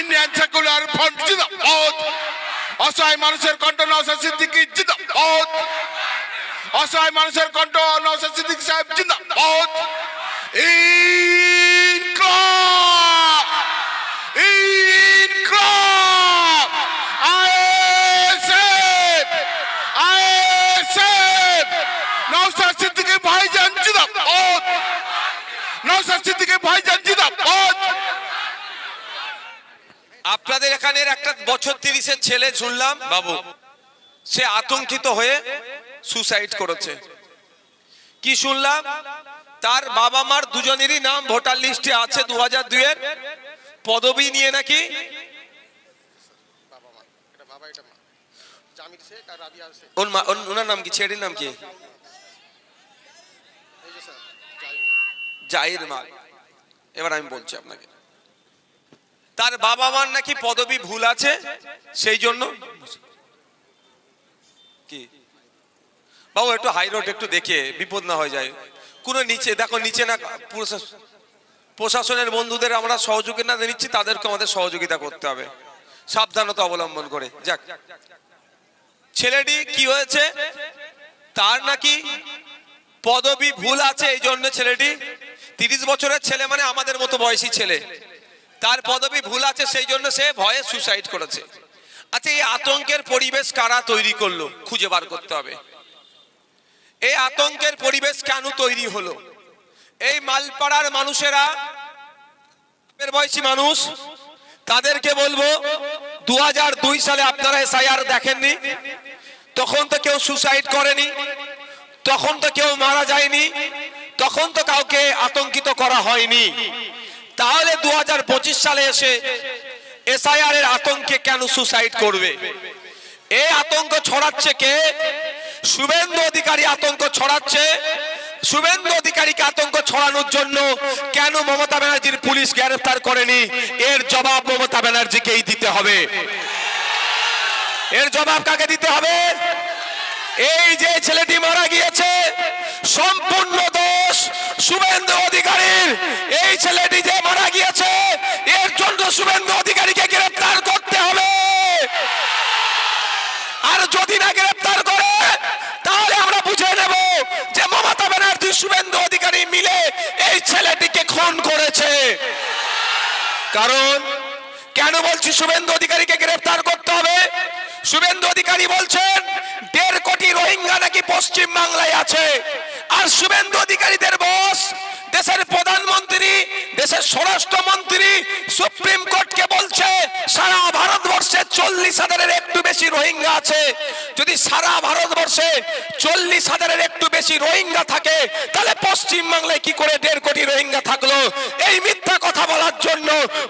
Indian secular front জিন্দাবাদ অসহায় মানুষের কণ্ঠ নওশাদ সিদ্দিকী জিন্দাবাদ অসহায় মানুষের কণ্ঠ নওশাদ সিদ্দিক সাহেব জিন্দাবাদ ইনকলাব ইনকলাব আইএসএফ আইএসএফ নওশাদ সিদ্দিকী ভাইজান জিন্দাবাদ নওশাদ সিদ্দিকী ভাইজান জিন্দাবাদ আপনাদের এখানের একটা বছর তিরিশের ছেলে শুনলাম, বাবু, সে আতঙ্কিত হয়ে সুসাইড করেছে। কি শুনলাম? তার বাবা মার দুজনেরই নাম ভোটার লিস্টে আছে দু হাজার দুইয়ের। পদবি নিয়ে নাকি? ওনার নাম কি? ছেড়ির নাম কি? জাহির মাল এবার আমি বলছি আপনাকে। তার বাবা মার নাকি পদবি ভুল আছে? সেই জন্য? কি? বাবু, একটু হাই রোড একটু দেখে, বিপদ না হয়ে যায়। কোনো নিচে, দেখো, নিচে না প্রশাসনের বন্ধুদের আমরা সহযোগিতা নিচ্ছি, তাদেরকে আমাদের সহযোগিতা করতে হবে। সাবধানতা অবলম্বন করে। যাক। ছেলেটি কি হয়েছে? তার নাকি পদবি ভুল আছে, এই জন্য ছেলেটি তিরিশ বছরের ছেলে মানে আমাদের মতো বয়সী ছেলে। তার পদবি ভুল আছে, সেই জন্য সে ভয়ে সুসাইড করেছে। আচ্ছা এই আতঙ্কের পরিবেশ কারা তৈরি করল? খুঁজে বার করতে হবে। এই আতঙ্কের পরিবেশ কেন তৈরি হলো? এই মালপাড়ার মানুষেরা বয়সী মানুষ, তাদেরকে বলব দু সালে আপনারা এসআইআর দেখেননি, তখন তো কেউ সুসাইড করেনি, তখন তো কেউ মারা যায়নি, তখন তো কাউকে আতঙ্কিত করা হয়নি। তাহলে দু সালে এসে এসআইআর এর আতঙ্কে কেন সুসাইড করবে? এই আতঙ্ক ছড়াচ্ছে কে? শুভেন্দু অধিকারী আতঙ্ক ছড়াচ্ছে। শুভেন্দু অধিকারীকে আতঙ্ক ছড়ানোর জন্য কেন মমতা ব্যানার্জির পুলিশ গ্রেফতার করেনি? এর জবাব মমতা ব্যানার্জিকেই দিতে হবে। এর জবাব কাকে দিতে হবে? এই যে ছেলেটি মারা গিয়েছে, সম্পূর্ণ দোষ শুভেন্দু অধিকারীর। এই ছেলেটি যে মারা গিয়েছে। এর জন্য শুভেন্দু অধিকারীকে গ্রেফতার করতে হবে। আর যদি না গ্রেফতার করে, তাহলে আমরা বুঝে নেব যে মমতা ব্যানার্জি, শুভেন্দু অধিকারী মিলে এই ছেলেটিকে খুন করেছে। কারণ কেন বলছি শুভেন্দু অধিকারীকে গ্রেফতার করতে হবে? শুভেন্দু অধিকারী বলছেন, দেড় কোটি রোহিঙ্গা নাকি পশ্চিম বাংলায় আছে। আর শুভেন্দু অধিকারীদের বস, দেশের প্রধানমন্ত্রী, দেশের স্বরাষ্ট্রমন্ত্রী সুপ্রিম কোর্টকে বলছে, সারা ভারতবর্ষে চল্লিশ হাজারের একটু বেশি রোহিঙ্গা আছে। যদি সারা ভারতবর্ষে চল্লিশ হাজারের একটু বেশি রোহিঙ্গা থাকে, তাহলে পশ্চিম বাংলায় কি করে দেড় কোটি রোহিঙ্গা থাকল? এই মিথ্যা কথা বলার জন্য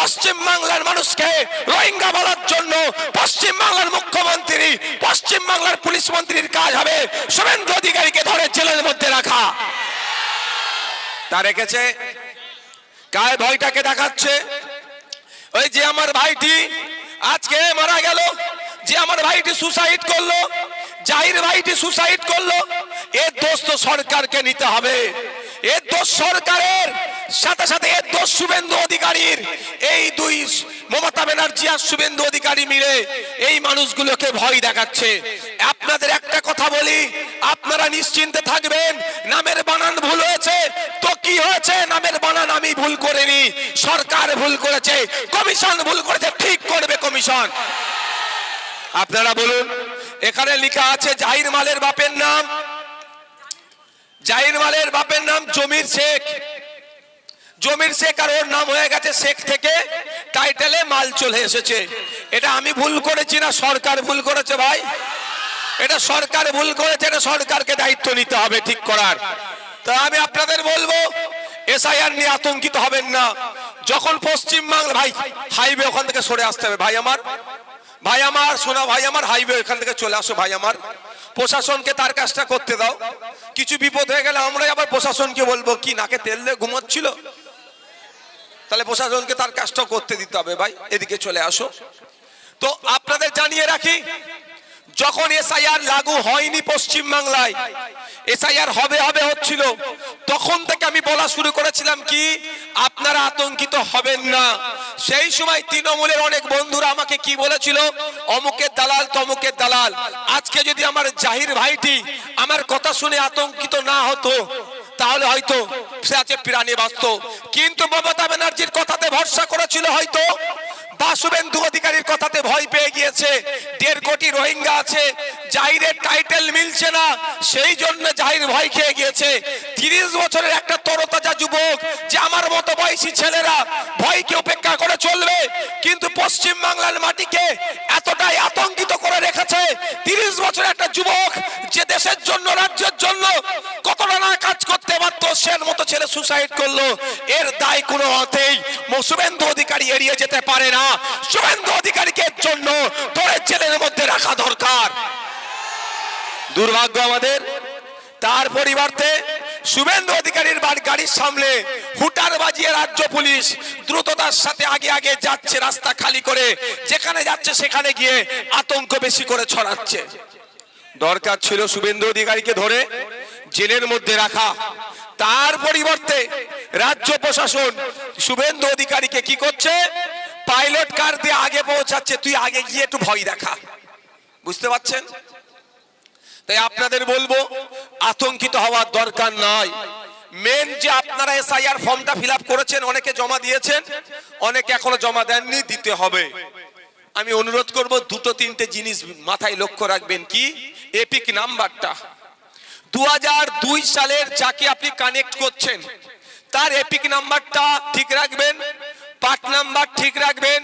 পশ্চিম বাংলার মানুষকে রোহিঙ্গা বলার জন্য পশ্চিম বাংলার মুখ্যমন্ত্রী পশ্চিম বাংলার পুলিশ মন্ত্রীর কাজ হবে। শুভেন্দু অধিকারীকে ধরে জেলের মধ্যে রাখা। তা রেখেছে। কায় ভয়টাকে দেখাচ্ছে? ওই যে আমার ভাইটি, আজকে মারা গেল। যে আমার ভাইটি সুসাইড করল, জাহির ভাইটি সুসাইড করল, এর দোষ তো সরকারকে নিতে হবে। এর দোষ সরকারের সাথে সাথে দোষ শুভেন্দু অধিকারীর, এই দুই মমতা ব্যানার্জি আর শুভেন্দু অধিকারী মিলে এই মানুষগুলোকে ভয় দেখাচ্ছে। আপনাদের একটা কথা বলি, আপনারা নিশ্চিন্তে থাকবেন, নামের বানান ভুল হয়েছে। তো কি হয়েছে? নামের বানান আমি ভুল করিনি, সরকার ভুল করেছে, কমিশন ভুল করেছে, ঠিক করবে কমিশন। আপনারা বলুন, এখানে লেখা আছে জাহির মালের বাপের নাম, জাহির মালের বাপের নাম জমির শেখ। জমির শেখ আর ওর নাম হয়ে গেছে শেখ থেকে টাইটেলে মাল চলে এসেছে। এটা আমি ভুল করেছি না, সরকার ভুল করেছে ভাই। এটা সরকার ভুল করেছে, এটা সরকারকে দায়িত্ব নিতে হবে ঠিক করার। তা আমি আপনাদের বলব, এসআইআর নিয়ে আতঙ্কিত হবেন না। যখন পশ্চিম বাংলা ভাই হাইওয়ে ওখান থেকে সরে আসতে হবে, ভাই আমার। ভাই আমার, শোনা, ভাই আমার হাইওয়ে এখান থেকে চলে আসো, ভাই আমার। প্রশাসনকে তার কাজটা করতে দাও। কিছু বিপদ হয়ে গেলে আমরাই আবার প্রশাসনকে বলব, কি, নাকে তেল দিয়ে ঘুমাচ্ছিল? তাহলে প্রশাসনকে তার কাজটা করতে দিতে হবে ভাই, এদিকে চলে আসো। তো আপনাদের জানিয়ে রাখি, যখন এসআইআর লাগু হয়নি পশ্চিম বাংলায় এসআইআর হবে হবে হচ্ছিল, তখন থেকে আমি বলা শুরু করেছিলাম কি, আপনারা আতঙ্কিত হবেন না। সেই সময় তৃণমূলের অনেক বন্ধুরা আমাকে কি বলেছিল, অমুকের দালাল, তমুকের দালাল, আজকে যদি আমার জাহির ভাইটি আমার কথা শুনে আতঙ্কিত না হতো তাহলে হয়তো সে আছে প্রাণী বাঁচত কিন্তু মমতা ব্যানার্জির কথাতে ভরসা করেছিল হয়তো বা শুভেন্দু অধিকারীর কথাতে ভয় পেয়ে গিয়েছে। দেড় কোটি রোহিঙ্গা আছে। জাহিরের টাইটেল মিলছে না। সেই জন্য জাহির ভয় খেয়ে গিয়েছে। তিরিশ বছরের একটা তরতাজা যুবক, যে আমার মতো বয়সী ছেলেরা ভয়কে উপেক্ষা করে চলবে, কিন্তু পশ্চিম বাংলার মাটিকে এতটাই আতঙ্কিত করে রেখেছে। তিরিশ বছরের একটা যুবক, যে দেশের জন্য, রাজ্যের জন্য কতটা না কাজ করতে পারত সের মতো ছেলে সুসাইড করল। এর দায় কোনো মতেই ম- শুভেন্দু অধিকারী এড়িয়ে যেতে পারে না। শুভেন্দু অধিকারীকে জন্য ধরে জেলের মধ্যে রাখা দরকার। দুর্ভাগ্য আমাদের, তার পরিবর্তে শুভেন্দু অধিকারীর গাড়ির সামনে হুটার বাজিয়ে রাজ্য পুলিশ দ্রুততার সাথে আগে আগে যাচ্ছে, রাস্তা খালি করে, যেখানে যাচ্ছে সেখানে গিয়ে আতঙ্ক বেশি করে ছড়াচ্ছে। দরকার ছিল শুভেন্দু অধিকারীকে ধরে জেলের মধ্যে রাখা। তার পরিবর্তে রাজ্য প্রশাসন শুভেন্দু অধিকারীকে কি করছে? পাইলট কার দিয়ে আগে পৌঁছাচ্ছে? তুই আগে গিয়ে একটু ভয় দেখা। বুঝতে পারছেন? তাই আপনাদের বলব, আতঙ্কিত হওয়ার দরকার নাই। মেন যে আপনারা এসআইআর ফর্মটা ফিল করেছেন, অনেকে জমা দিয়েছেন, অনেকে এখনও জমা দেননি, দিতে হবে। আমি অনুরোধ করব, দুটো তিনটে জিনিস মাথায় লক্ষ্য রাখবেন কি? এপিক নাম্বারটা। দু দুই সালের যাকে আপনি কানেক্ট করছেন, তার এপিক নাম্বারটা ঠিক রাখবেন। পার্ট নাম্বার ঠিক রাখবেন,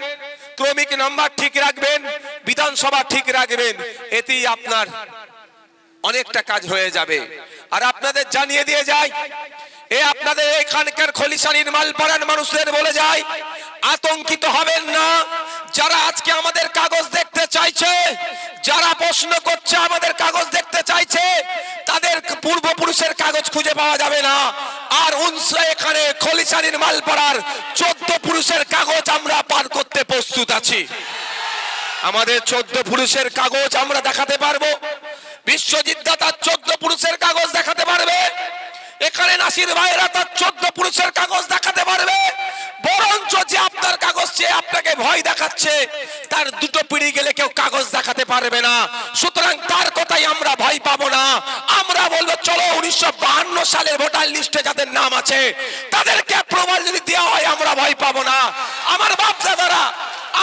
ক্রমিক নাম্বার ঠিক রাখবেন, বিধানসভা ঠিক রাখবেন, এতেই আপনার অনেকটা কাজ হয়ে যাবে। আর আপনাদের জানিয়ে দিয়ে যায় এ আপনাদের এখানকার খলিশানির মালপাড়ার মানুষদের বলে যায় আতঙ্কিত হবেন না যারা আজকে আমাদের কাগজ দেখতে চাইছে, যারা প্রশ্ন করছে আমাদের কাগজ দেখতে চাইছে, তাদের পূর্বপুরুষের কাগজ খুঁজে পাওয়া যাবে না। আর উনসে এখানে খলিশানির মালপাড়ার চোদ্দ পুরুষের কাগজ আমরা পার করতে প্রস্তুত আছি। আমাদের চোদ্দ পুরুষের কাগজ আমরা দেখাতে পারব। বিশ্বজিৎ দা তার চোদ্দ পুরুষের কাগজ দেখাতে পারবে। এখানে নাসির ভাইরা তার চোদ্দ পুরুষের কাগজ দেখাতে পারবে। বরঞ্চ যে আপনার কাগজ চেয়ে আপনাকে ভয় দেখাচ্ছে, তার দুটো পিড়ি গেলে কেউ কাগজ দেখাতে পারবে না। সুতরাং তার কথাই আমরা ভয় পাবো না। আমরা বলব, চলো উনিশশো সালের ভোটার লিস্টে যাদের নাম আছে, তাদেরকে প্রমাণ যদি দেওয়া হয়, আমরা ভয় পাবো না। আমার বাপ দাদারা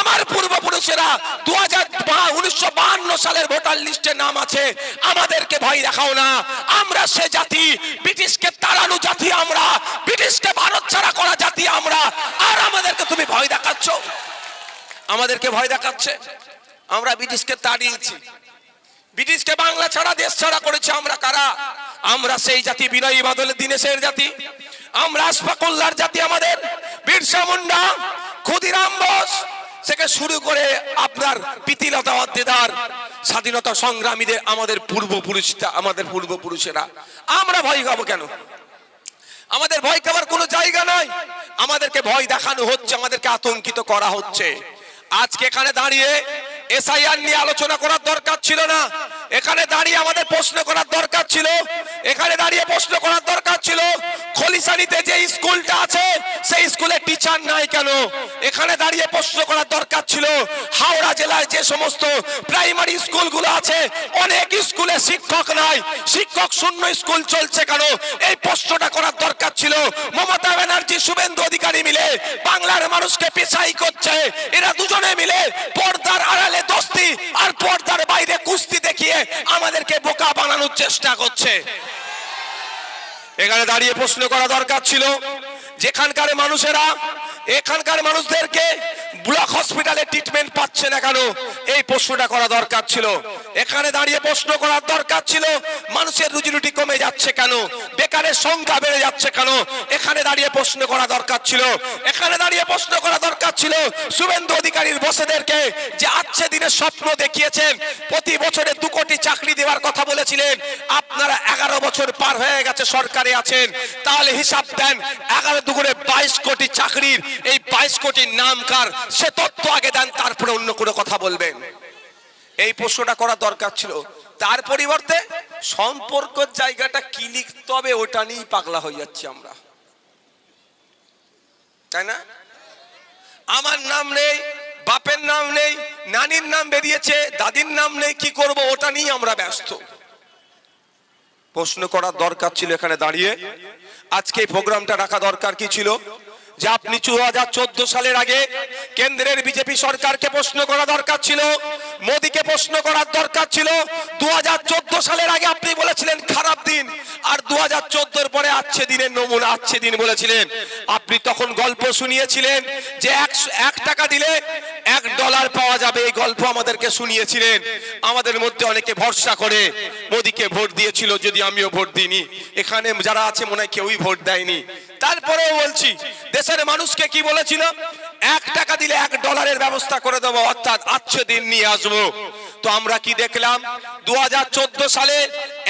আমার পূর্বপুরুষেরা দু হাজার উনিশশো সালের ভোটার লিস্টে নাম আছে, আমাদেরকে ভয় দেখাও না। আমরা সে জাতি, ব্রিটিশকে তাড়ানো জাতি আমরা। ব্রিটিশকে ছাড়া করা জাতি আমরা। আর আমাদেরকে তুমি ভয় দেখাচ্ছ। আমাদেরকে ভয় দেখাচ্ছে। আমরা ব্রিটিশকে তাড়িয়েছি। ব্রিটিশকে বাংলা ছাড়া, দেশ ছাড়া করেছে আমরা কারা? আমরা সেই জাতি, বিনয়ী বাদলের দিনেশের জাতি। আমরা আশফাকুল্লার জাতি আমাদের। বিরসা মুন্ডা, ক্ষুদিরাম বোস, থেকে শুরু করে আপনার প্রীতিলতা অদ্দেদার স্বাধীনতা সংগ্রামীদের, আমাদের পূর্বপুরুষরা, আমাদের পূর্বপুরুষেরা। আমরা ভয় খাব কেন? আমাদের ভয় খাবার কোনো জায়গা নাই। আমাদেরকে ভয় দেখানো হচ্ছে, আমাদেরকে আতঙ্কিত করা হচ্ছে। আজকে এখানে দাঁড়িয়ে এসআইআর নিয়ে আলোচনা করার দরকার ছিল না। এখানে দাঁড়িয়ে আমাদের প্রশ্ন করার দরকার ছিল। এখানে দাঁড়িয়ে প্রশ্ন করার দরকার ছিল খলিশানিতে যে স্কুলটা আছে, সেই স্কুলে টিচার নাই কেন? এখানে দাঁড়িয়ে প্রশ্ন করার দরকার ছিল, হাওড়া জেলায় যে সমস্ত প্রাইমারি স্কুলগুলো আছে, অনেক স্কুলে শিক্ষক নাই। শিক্ষক শূন্য স্কুল চলছে কেন? এই প্রশ্নটা করার দরকার ছিল। মমতা ব্যানার্জি, শুভেন্দু অধিকারী মিলে বাংলার মানুষকে পেছাই করছে। এরা দুজনে মিলে পর্দার আড়ালে দস্তি আর পর্দার চেষ্টা করছে। এখানে দাঁড়িয়ে প্রশ্ন করা দরকার ছিল যেখানকার মানুষেরা এখানকার মানুষদেরকে ব্লক হসপিটালে ট্রিটমেন্ট পাচ্ছে না কেন? এই প্রশ্নটা করা দরকার ছিল। এখানে দাঁড়িয়ে প্রশ্ন করার দরকার ছিল, মানুষের রুজি রুটি কমে যাচ্ছে কেন? বেকারের সংখ্যা বেড়ে যাচ্ছে কেন? এখানে দাঁড়িয়ে প্রশ্ন করা দরকার ছিল। এখানে দাঁড়িয়ে প্রশ্ন করা দরকার ছিল শুভেন্দু অধিকারীর বসেদেরকে যে আজকে দিনে স্বপ্ন দেখিয়েছেন, প্রতি বছরে দু কোটি চাকরি দেওয়ার কথা বলেছিলেন। আপনারা এগারো বছর পার হয়ে গেছে, সরকারে আছেন। তাহলে হিসাব দেন, এগারো দুগুণে বাইশ কোটি চাকরির এই বাইশ কোটির নাম কার? সে তথ্য আগে দেন, তারপরে অন্য কোনো কথা বলবেন। এই প্রশ্নটা করা দরকার ছিল। তার পরিবর্তে সম্পর্কের জায়গাটা কি লিখতে হবে ওটা নিয়েই পাগলা হয়ে যাচ্ছি আমরা। তাই না? আমার নাম নেই, বাপের নাম নেই, নানির নাম বেরিয়েছে, দাদির নাম নেই, কি করব ওটা নিয়ে আমরা ব্যস্ত। প্রশ্ন করার দরকার ছিল এখানে দাঁড়িয়ে। আজকে এই প্রোগ্রামটা রাখা দরকার কি ছিল? যে আপনি দু সালের আগে কেন্দ্রের বিজেপি সরকারকে প্রশ্ন করা দরকার ছিল। মোদীকে প্রশ্ন করার দরকার ছিল। দু হাজার চোদ্দ সালের আগে আপনি বলেছিলেন, খারাপ দিন। আর দু হাজার পরে আচ্ছে দিনের নমুনা, আচ্ছে দিন বলেছিলেন। আপনি তখন গল্প শুনিয়েছিলেন যে এক টাকা দিলে এক ডলার পাওয়া যাবে। এই গল্প আমাদেরকে শুনিয়েছিলেন। আমাদের মধ্যে অনেকে ভরসা করে, মোদীকে ভোট দিয়েছিল যদি আমিও ভোট দিইনি। এখানে যারা আছে, মনে হয় কেউই ভোট দেয়নি। তারপরেও বলছি, দেশের মানুষকে কি বলেছিল? এক টাকা দিলে এক ডলারের ব্যবস্থা করে দেবো, অর্থাৎ আচ্ছে দিন নিয়ে আসব। তো আমরা কি দেখলাম? দু সালে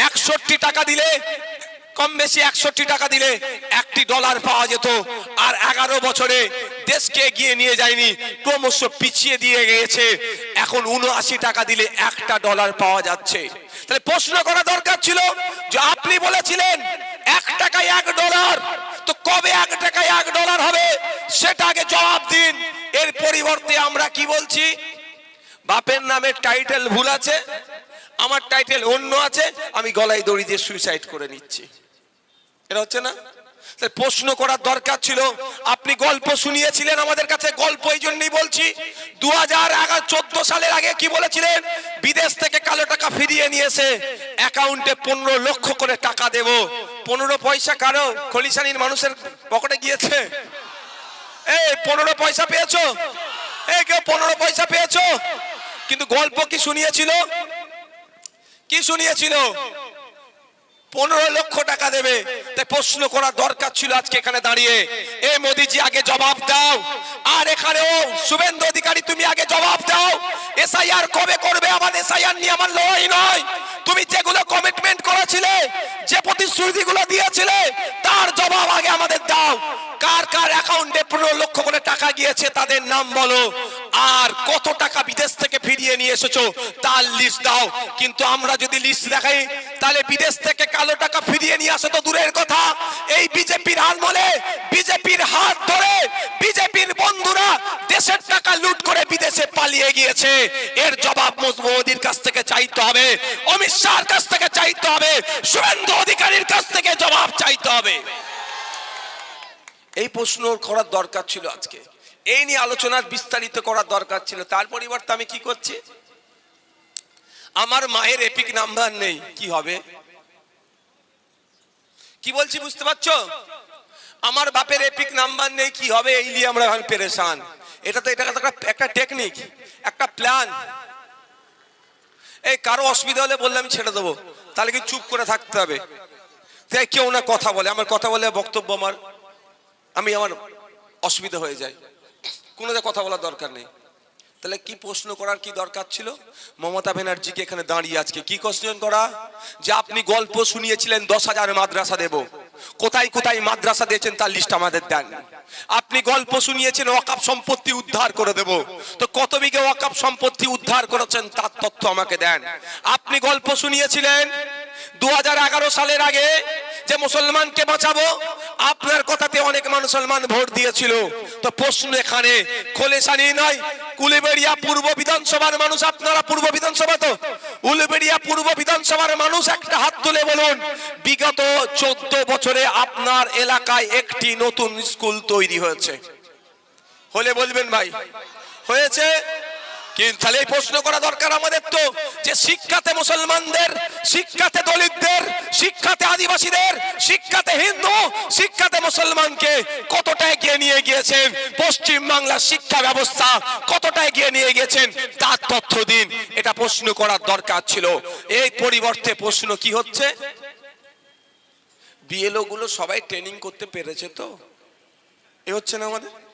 একষট্টি টাকা দিলে, কম বেশি একষট্টি টাকা দিলে একটি ডলার পাওয়া যেত। আর এগারো বছরে দেশকে এগিয়ে নিয়ে যায়নি, ক্রমশ পিছিয়ে দিয়ে গিয়েছে। এখন উনআশি টাকা দিলে একটা ডলার পাওয়া যাচ্ছে। তাহলে প্রশ্ন করা দরকার ছিল যে আপনি বলেছিলেন, এক টাকায় এক ডলার তো কবে এক টাকায় এক ডলার হবে? সেটা আগে জবাব দিন। এর পরিবর্তে আমরা কি বলছি? বাপের নামের টাইটেল ভুল আছে, আমার টাইটেল অন্য আছে, আমি গলায় দড়ি দিয়ে সুইসাইড করে নিচ্ছি। এটা হচ্ছে না? প্রশ্ন করার দরকার ছিল, আপনি গল্প শুনিয়েছিলেন আমাদের কাছে, গল্প এই জন্যই বলছি দু হাজার চোদ্দ সালের আগে কি বলেছিলেন? বিদেশ থেকে কালো টাকা ফিরিয়ে নিয়েছে অ্যাকাউন্টে পনেরো লক্ষ করে টাকা দেব। পনেরো পয়সা কারও? খলিশানির মানুষের পকেটে গিয়েছে? এই, পনেরো পয়সা পেয়েছ? এই, কেউ পনেরো পয়সা পেয়েছ? কিন্তু গল্প কি শুনিয়েছিল? কি শুনিয়েছিল? পনেরো লক্ষ টাকা দেবে। তাই প্রশ্ন করার দরকার ছিল আজকে এখানে দাঁড়িয়ে। এ মোদিজি, আগে জবাব দাও। আর এখানেও শুভেন্দু অধিকারী, তুমি আগে জবাব দাও। এসআইআর কবে করবে? আমার এসআইআর নিয়ে আমার লড়াই নয়। তুমি যেগুলো কমিটমেন্ট করেছিলে, যে প্রতিশ্রুতিগুলো দিয়েছিলে, তার জবাব আগে আমাদের দাও। কার কার অ্যাকাউন্টে পনেরো লক্ষ করে টাকা গিয়েছে, তাদের নাম বলো। আর কত টাকা বিদেশ থেকে ফিরিয়ে নিয়ে এসেছ, তার লিস্ট দাও। কিন্তু আমরা যদি লিস্ট দেখাই, তাহলে বিদেশ থেকে কালো টাকা ফিরিয়ে নিয়ে আসে তো দূরের কথা। এই বিজেপির আমলে বিজেপির হাত ধরে, বিজেপির বন্ধুরা দেশের টাকা লুট করে বিদেশে পালিয়ে গিয়েছে। এর জবাব মোদির কাছ থেকে চাইতে হবে, অমিত শাহর কাছ থেকে চাইতে হবে শুভেন্দু অধিকারীর কাছ থেকে জবাব চাইতে হবে। এই প্রশ্ন করার দরকার ছিল আজকে। এই নিয়ে আলোচনার বিস্তারিত করার দরকার ছিল। তার পরিবর্তে আমি কি করছি? আমার মায়ের এপিক নাম্বার নেই। কি হবে? কি বলছি বুঝতে পারছ? আমার বাপের এপিক নাম্বার নেই, কি হবে? এই নিয়ে আমরা এখন পেরেশান। এটা তো এটা একটা- টেকনিক একটা প্ল্যান এই কারও অসুবিধা হলে বললে আমি ছেড়ে দেবো। তাহলে কি চুপ করে থাকতে হবে? তাই কেউ না কথা বলে। আমার কথা বলে বক্তব্য আমার আমি আমার অসুবিধা হয়ে যায়। কোনো কথা বলার দরকার নেই। তাহলে কি প্রশ্ন করার কি দরকার ছিল? মমতা ব্যানার্জিকে এখানে দাঁড়িয়ে আজকে কি কোশ্চেন করা? যে আপনি গল্প শুনিয়েছিলেন, দশ হাজার মাদ্রাসা দেব। কোথায় কোথায় মাদ্রাসা দিয়েছেন তার লিস্ট আমাদের দেন। আপনি গল্প শুনিয়েছেন ওয়াকাপ সম্পত্তি উদ্ধার করে দেব। তো কত বিঘে ওয়াকাপ সম্পত্তি উদ্ধার করেছেন তার তথ্য আমাকে দেন। আপনি গল্প শুনিয়েছিলেন, দু হাজার এগারো সালের আগে যে মুসলমানকে বাঁচাবো আপনার কথাতে অনেক মুসলমান ভোট দিয়েছিল। তো প্রশ্ন এখানে খোলেসানি নয়। কুলিবেড়িয়া পূর্ব বিধানসভার মানুষ, আপনারা পূর্ব বিধানসভা তো? উলবেড়িয়া পূর্ব বিধানসভার মানুষ একটা হাত তুলে বলুন। বিগত চোদ্দ বছরে আপনার এলাকায় একটি নতুন স্কুল তৈরি হয়েছে। হলে বলবেন ভাই। হয়েছে? তাহলে এই প্রশ্ন করা দরকার আমাদের তো, যে শিক্ষাতে মুসলমানদের, শিক্ষাতে দলিতদের, শিক্ষাতে আদিবাসীদের, শিক্ষাতে হিন্দু, শিক্ষাতে মুসলমানকে কতটা এগিয়ে নিয়ে গিয়েছেন? পশ্চিম বাংলার শিক্ষা ব্যবস্থা কতটা এগিয়ে নিয়ে তার তথ্য দিন। এটা প্রশ্ন করার দরকার ছিল। এই পরিবর্তে প্রশ্ন কি হচ্ছে? বিএলও গুলো সবাই ট্রেনিং করতে পেরেছে তো? এ হচ্ছে না আমাদের?